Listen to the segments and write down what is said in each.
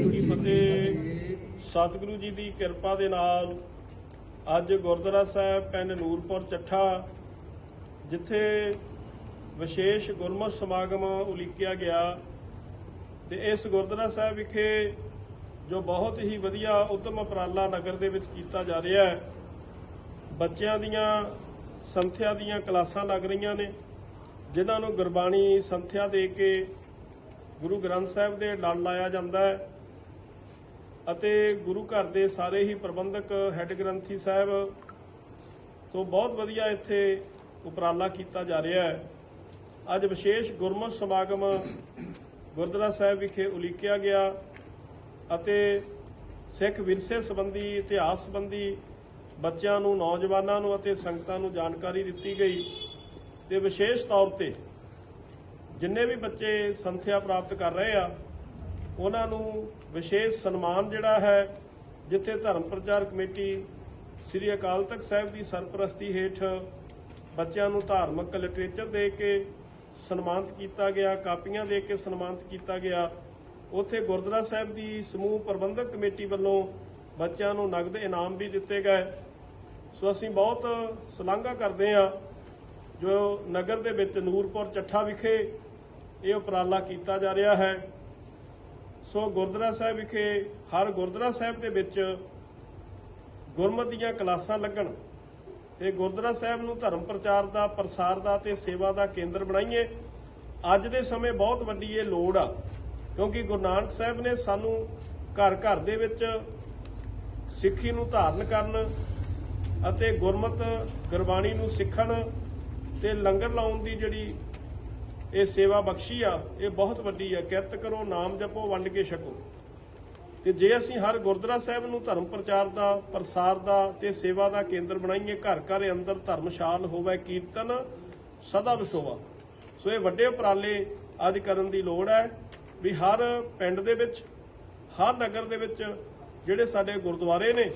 ਵਾਹਿਗੁਰੂ ਜੀ ਕੀ ਫਤਿਹ ਸਤਿਗੁਰੂ ਜੀ ਦੀ ਕਿਰਪਾ ਦੇ ਨਾਲ ਅੱਜ ਗੁਰਦੁਆਰਾ ਸਾਹਿਬ ਪਿੰਡ ਨੂਰਪੁਰ ਚੱਠਾ, ਜਿੱਥੇ ਵਿਸ਼ੇਸ਼ ਗੁਰਮਤਿ ਸਮਾਗਮ ਉਲੀਕਿਆ ਗਿਆ ਤੇ ਇਸ ਗੁਰਦੁਆਰਾ ਸਾਹਿਬ ਵਿਖੇ ਜੋ ਬਹੁਤ ਹੀ ਵਧੀਆ ਉਦਮ ਉਪਰਾਲਾ ਨਗਰ ਦੇ ਵਿੱਚ ਕੀਤਾ ਜਾ ਰਿਹਾ ਹੈ, ਬੱਚਿਆਂ ਦੀਆਂ, ਸੰਥਿਆ ਦੀਆਂ ਕਲਾਸਾਂ ਲੱਗ ਰਹੀਆਂ ਨੇ, ਜਿਨ੍ਹਾਂ ਨੂੰ ਗੁਰਬਾਣੀ ਸੰਥਿਆ ਦੇ ਕੇ ਗੁਰੂ ਗ੍ਰੰਥ ਸਾਹਿਬ ਦੇ ਲੜ ਲਾਇਆ ਜਾਂਦਾ ਹੈ। ਅਤੇ ਗੁਰੂ ਘਰ ਦੇ ਸਾਰੇ ਹੀ ਪ੍ਰਬੰਧਕ ਹੈੱਡ ਗ੍ਰੰਥੀ ਸਾਹਿਬ, ਸੋ ਬਹੁਤ ਵਧੀਆ ਇੱਥੇ ਉਪਰਾਲਾ ਕੀਤਾ ਜਾ ਰਿਹਾ ਹੈ। ਅੱਜ ਵਿਸ਼ੇਸ਼ ਗੁਰਮਤਿ ਸਮਾਗਮ ਗੁਰਦੁਆਰਾ ਸਾਹਿਬ ਵਿਖੇ ਉਲੀਕਿਆ ਗਿਆ ਅਤੇ ਸਿੱਖ ਵਿਰਸੇ ਸੰਬੰਧੀ, ਇਤਿਹਾਸ ਸੰਬੰਧੀ ਬੱਚਿਆਂ ਨੂੰ, ਨੌਜਵਾਨਾਂ ਨੂੰ ਅਤੇ ਸੰਗਤਾਂ ਨੂੰ ਜਾਣਕਾਰੀ ਦਿੱਤੀ ਗਈ ਤੇ ਵਿਸ਼ੇਸ਼ ਤੌਰ ਤੇ ਜਿੰਨੇ ਵੀ ਬੱਚੇ ਸੰਥਿਆ ਪ੍ਰਾਪਤ ਕਰ ਰਹੇ ਆ ਉਹਨਾਂ ਨੂੰ ਵਿਸ਼ੇਸ਼ ਸਨਮਾਨ ਜਿਹੜਾ ਹੈ, ਜਿੱਥੇ ਧਰਮ ਪ੍ਰਚਾਰ ਕਮੇਟੀ ਸ੍ਰੀ ਅਕਾਲ ਤਖਤ ਸਾਹਿਬ ਦੀ ਸਰਪ੍ਰਸਤੀ ਹੇਠ ਬੱਚਿਆਂ ਨੂੰ ਧਾਰਮਿਕ ਲਿਟਰੇਚਰ ਦੇ ਕੇ ਸਨਮਾਨਿਤ ਕੀਤਾ ਗਿਆ, ਕਾਪੀਆਂ ਦੇ ਕੇ ਸਨਮਾਨਿਤ ਕੀਤਾ ਗਿਆ। ਉੱਥੇ ਗੁਰਦੁਆਰਾ ਸਾਹਿਬ ਦੀ ਸਮੂਹ ਪ੍ਰਬੰਧਕ ਕਮੇਟੀ ਵੱਲੋਂ ਬੱਚਿਆਂ ਨੂੰ ਨਗਦ ਇਨਾਮ ਵੀ ਦਿੱਤੇ ਗਏ। ਸੋ ਅਸੀਂ ਬਹੁਤ ਸ਼ਲਾਘਾ ਕਰਦੇ ਹਾਂ ਜੋ ਨਗਰ ਦੇ ਵਿੱਚ ਨੂਰਪੁਰ ਚੱਠਾ ਵਿਖੇ ਇਹ ਉਪਰਾਲਾ ਕੀਤਾ ਜਾ ਰਿਹਾ ਹੈ। ਸੋ ਗੁਰਦੁਆਰਾ ਸਾਹਿਬ ਵਿਖੇ ਹਰ ਗੁਰਦੁਆਰਾ ਸਾਹਿਬ ਦੇ ਵਿੱਚ ਗੁਰਮਤਿ ਦੀਆਂ ਕਲਾਸਾਂ ਲੱਗਣ ਤੇ ਗੁਰਦੁਆਰਾ ਸਾਹਿਬ ਨੂੰ ਧਰਮ ਪ੍ਰਚਾਰ ਦਾ, ਪ੍ਰਸਾਰ ਦਾ ਤੇ ਸੇਵਾ ਦਾ ਕੇਂਦਰ ਬਣਾਈਏ। ਅੱਜ ਦੇ ਸਮੇਂ ਬਹੁਤ ਵੱਡੀ ਇਹ ਲੋੜ ਆ, ਕਿਉਂਕਿ ਗੁਰੂ ਨਾਨਕ ਸਾਹਿਬ ਨੇ ਸਾਨੂੰ ਘਰ ਘਰ ਦੇ ਵਿੱਚ ਸਿੱਖੀ ਨੂੰ ਧਾਰਨ ਕਰਨ ਅਤੇ ਗੁਰਮਤ ਗੁਰਬਾਣੀ ਨੂੰ ਸਿੱਖਣ ਤੇ ਲੰਗਰ ਲਾਉਣ ਦੀ ਜਿਹੜੀ ਇਹ ਸੇਵਾ ਬਖਸ਼ੀ ਆ, ਇਹ ਬਹੁਤ ਵੱਡੀ ਆ। ਕਿਰਤ ਕਰੋ, ਨਾਮ ਜਪੋ, ਵੰਡ ਕੇ ਛਕੋ। ਤੇ ਜੇ ਅਸੀਂ ਹਰ ਗੁਰਦੁਆਰਾ ਸਾਹਿਬ ਨੂੰ ਧਰਮ ਪ੍ਰਚਾਰ ਦਾ, ਪ੍ਰਸਾਰ ਦਾ ਤੇ ਸੇਵਾ ਦਾ ਕੇਂਦਰ ਬਣਾਈਏ, ਘਰ ਘਰ ਅੰਦਰ ਧਰਮਸ਼ਾਲ ਹੋਵੇ, ਕੀਰਤਨ ਸਦਾ ਵਿਸੋਵਾ ਸੋ ਇਹ ਵੱਡੇ ਉਪਰਾਲੇ ਅੱਜ ਕਰਨ ਦੀ ਲੋੜ ਹੈ ਵੀ ਹਰ ਪਿੰਡ ਦੇ ਵਿੱਚ, ਹਰ ਨਗਰ ਦੇ ਵਿੱਚ ਜਿਹੜੇ ਸਾਡੇ ਗੁਰਦੁਆਰੇ ਨੇ,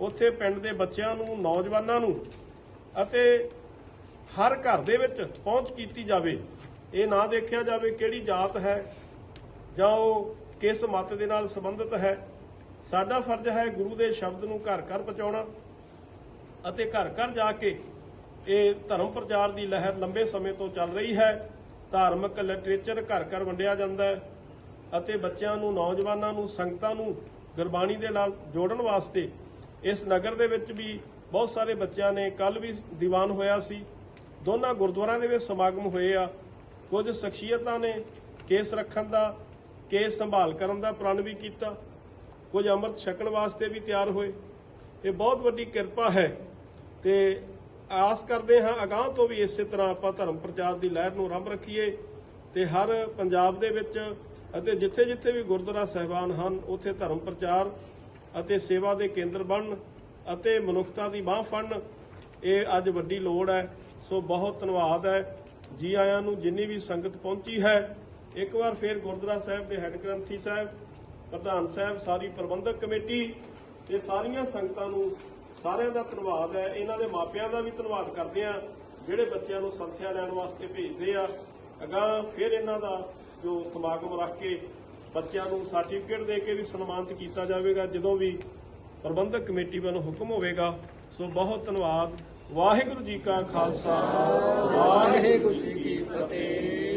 ਉੱਥੇ ਪਿੰਡ ਦੇ ਬੱਚਿਆਂ ਨੂੰ, ਨੌਜਵਾਨਾਂ ਨੂੰ ਅਤੇ ਹਰ ਘਰ ਦੇ ਵਿੱਚ ਪਹੁੰਚ ਕੀਤੀ ਜਾਵੇ। ਇਹ ਨਾ ਦੇਖਿਆ ਜਾਵੇ ਕਿਹੜੀ ਜਾਤ ਹੈ ਜਾਂ ਉਹ ਕਿਸ ਮਤ ਦੇ ਨਾਲ ਸੰਬੰਧਿਤ ਹੈ। ਸਾਡਾ ਫਰਜ਼ ਹੈ ਗੁਰੂ ਦੇ ਸ਼ਬਦ ਨੂੰ ਘਰ ਘਰ ਪਹੁੰਚਾਉਣਾ ਅਤੇ ਘਰ ਘਰ ਜਾ ਕੇ ਇਹ ਧਰਮ ਪ੍ਰਚਾਰ ਦੀ ਲਹਿਰ ਲੰਬੇ ਸਮੇਂ ਤੋਂ ਚੱਲ ਰਹੀ ਹੈ। ਧਾਰਮਿਕ ਲਿਟਰੇਚਰ ਘਰ ਘਰ ਵੰਡਿਆ ਜਾਂਦਾ ਹੈ ਅਤੇ ਬੱਚਿਆਂ ਨੂੰ, ਨੌਜਵਾਨਾਂ ਨੂੰ, ਸੰਗਤਾਂ ਨੂੰ ਗੁਰਬਾਣੀ ਦੇ ਨਾਲ ਜੋੜਨ ਵਾਸਤੇ ਇਸ ਨਗਰ ਦੇ ਵਿੱਚ ਵੀ ਬਹੁਤ ਸਾਰੇ ਬੱਚਿਆਂ ਨੇ ਕੱਲ ਵੀ ਦੀਵਾਨ ਹੋਇਆ ਸੀ। ਦੋਨਾਂ ਗੁਰਦੁਆਰਿਆਂ ਦੇ ਵਿੱਚ ਸਮਾਗਮ ਹੋਏ ਆ। ਕੁਝ ਸ਼ਖਸੀਅਤਾਂ ਨੇ ਕੇਸ ਰੱਖਣ ਦਾ, ਕੇਸ ਸੰਭਾਲ ਕਰਨ ਦਾ ਪ੍ਰਣ ਵੀ ਕੀਤਾ। ਕੁਝ ਅੰਮ੍ਰਿਤ ਛਕਣ ਵਾਸਤੇ ਵੀ ਤਿਆਰ ਹੋਏ। ਇਹ ਬਹੁਤ ਵੱਡੀ ਕਿਰਪਾ ਹੈ ਤੇ ਆਸ ਕਰਦੇ ਹਾਂ ਅਗਾਹ ਤੋਂ ਵੀ ਇਸੇ ਤਰ੍ਹਾਂ ਆਪਾਂ ਧਰਮ ਪ੍ਰਚਾਰ ਦੀ ਲਹਿਰ ਨੂੰ ਆਰੰਭ ਰੱਖੀਏ ਤੇ ਹਰ ਪੰਜਾਬ ਦੇ ਵਿੱਚ ਅਤੇ ਜਿੱਥੇ-ਜਿੱਥੇ ਵੀ ਗੁਰਦੁਆਰਾ ਸਹਿਬਾਨ ਹਨ, ਉੱਥੇ ਧਰਮ ਪ੍ਰਚਾਰ ਅਤੇ ਸੇਵਾ ਦੇ ਕੇਂਦਰ ਬਣਨ ਅਤੇ ਮਨੁੱਖਤਾ ਦੀ ਬਾਹ ਫੜਨ, ਇਹ ਅੱਜ ਵੱਡੀ ਲੋੜ ਹੈ। ਸੋ ਬਹੁਤ ਧੰਨਵਾਦ ਹੈ। ਜੀ ਆਇਆਂ ਨੂੰ ਜਿੰਨੀ ਵੀ ਸੰਗਤ ਪਹੁੰਚੀ ਹੈ, ਇੱਕ ਵਾਰ ਫੇਰ ਗੁਰਦੁਆਰਾ ਸਾਹਿਬ ਦੇ ਹੈੱਡ ਗ੍ਰੰਥੀ ਸਾਹਿਬ, ਪ੍ਰਧਾਨ ਸਾਹਿਬ, ਸਾਰੀ ਪ੍ਰਬੰਧਕ ਕਮੇਟੀ ਤੇ ਸਾਰੀਆਂ ਸੰਗਤਾਂ ਨੂੰ ਸਾਰਿਆਂ ਦਾ ਧੰਨਵਾਦ ਹੈ। ਇਹਨਾਂ ਦੇ ਮਾਪਿਆਂ ਦਾ ਵੀ ਧੰਨਵਾਦ ਕਰਦੇ ਆ ਜਿਹੜੇ ਬੱਚਿਆਂ ਨੂੰ ਸੰਥਿਆ ਲੈਣ ਵਾਸਤੇ ਭੇਜਦੇ ਆ ਅਗਾਂਹ ਫਿਰ ਇਹਨਾਂ ਦਾ ਜੋ ਸਮਾਗਮ ਰੱਖ ਕੇ ਬੱਚਿਆਂ ਨੂੰ ਸਰਟੀਫਿਕੇਟ ਦੇ ਕੇ ਵੀ ਸਨਮਾਨਿਤ ਕੀਤਾ ਜਾਵੇਗਾ। ਜਦੋਂ ਵੀ ਪ੍ਰਬੰਧਕ ਕਮੇਟੀ ਵੱਲੋਂ ਹੁਕਮ ਹੋਵੇਗਾ। ਸੋ ਬਹੁਤ ਧੰਨਵਾਦ। ਵਾਹਿਗੁਰੂ ਜੀ ਕਾ ਖਾਲਸਾ। ਵਾਹਿਗੁਰੂ ਜੀ ਕੀ ਫਤਿਹ।